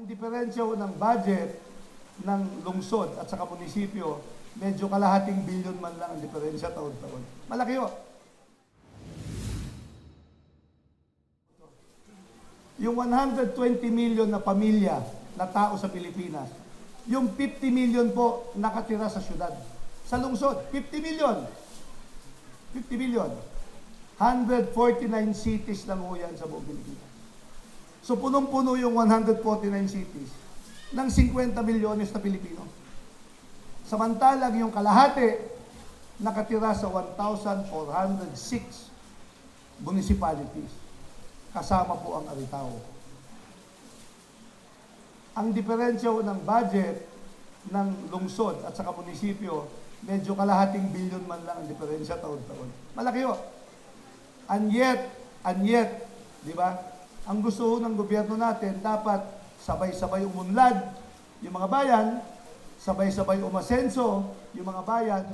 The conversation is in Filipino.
Ang diferensya ng budget ng lungsod at saka munisipyo, medyo kalahating bilyon man lang ang diferensya taon-taon. Malaki ho. Yung 120 million na pamilya na tao sa Pilipinas, yung 50 million po nakatira sa syudad. Sa lungsod, 50 million. 50 million. 149 cities lang ho yan sa buong Pilipinas. So punong-puno yung 149 cities ng 50 milyones na Pilipino. Samantalang yung kalahati nakatira sa 1,406 municipalities. Kasama po ang Aritao. Ang diferensya ng budget ng lungsod at saka munisipyo, medyo kalahating bilyon man lang ang diferensya taon-taon. Malaki ho. And yet, and yet, di ba? Ang gusto ng gobyerno natin, dapat sabay-sabay umunlad yung mga bayan, sabay-sabay umasenso yung mga bayan.